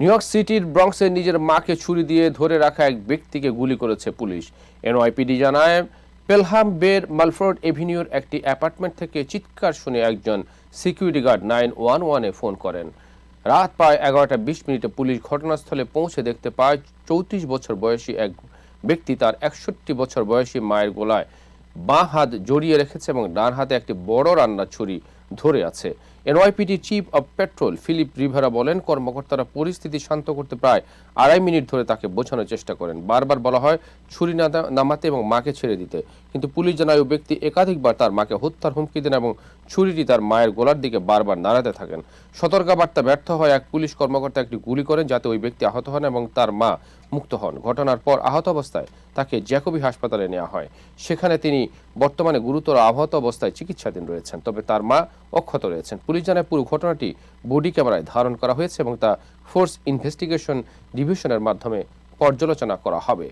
New York সিটির ব্রঙ্কসে নিজের মাকে ছুরি দিয়ে ধরে রাখা এক ব্যক্তিকে গুলি করেছে পুলিশ। এনওয়াইপিডি জানায়, পেলহাম বের মালফোর্ড এভিনিউর একটি অ্যাপার্টমেন্ট থেকে চিৎকার শুনে একজন সিকিউরিটি গার্ড নাইন ওয়ান ওয়ানে ফোন করেন। রাত প্রায় এগারোটা বিশ মিনিটে পুলিশ ঘটনাস্থলে পৌঁছে দেখতে পায়, চৌত্রিশ বছর বয়সী এক ব্যক্তি তার একষট্টি বছর বয়সী মায়ের গোলায় বাঁ হাত জড়িয়ে রেখেছে এবং ডান হাতে একটি বড় রান্নার ছুরি ধরে আছে। NYPD chief of patrol Philip Rivera বলেন, কর্মকর্তারা পরিস্থিতি শান্ত করতে প্রায় আড়াই মিনিট ধরে তাকে বোঝানোর চেষ্টা করেন। বারবার বলা হয়, ছুরি নামাতে এবং মাকে ছেড়ে দিতে। কিন্তু পুলিশ জানায় ওই ব্যক্তি একাধিকবার তার মাকে হত্যার হুমকি দেন এবং ছুরিটি তার মায়ের গোলার দিকে বারবার নাড়াতে থাকেন। সতর্কবার্তা ব্যর্থ হয় এক পুলিশ কর্মকর্তা একটি গুলি করেন, যাতে ওই ব্যক্তি আহত হন এবং তার মা মুক্ত হন। ঘটনার পর আহত অবস্থায় তাকে জ্যাকবি হাসপাতালে নেওয়া হয়। সেখানে তিনি বর্তমানে গুরুতর আহত অবস্থায় চিকিৎসাধীন রয়েছেন। তবে তার মা অক্ষত রয়েছেন। পুলিশ জানায়, পুরো ঘটনাটি বডি ক্যামেরায় ধারণ করা হয়েছে এবং তা ফোর্স ইনভেস্টিগেশন ডিভিশনের মাধ্যমে পর্যালোচনা করা হবে।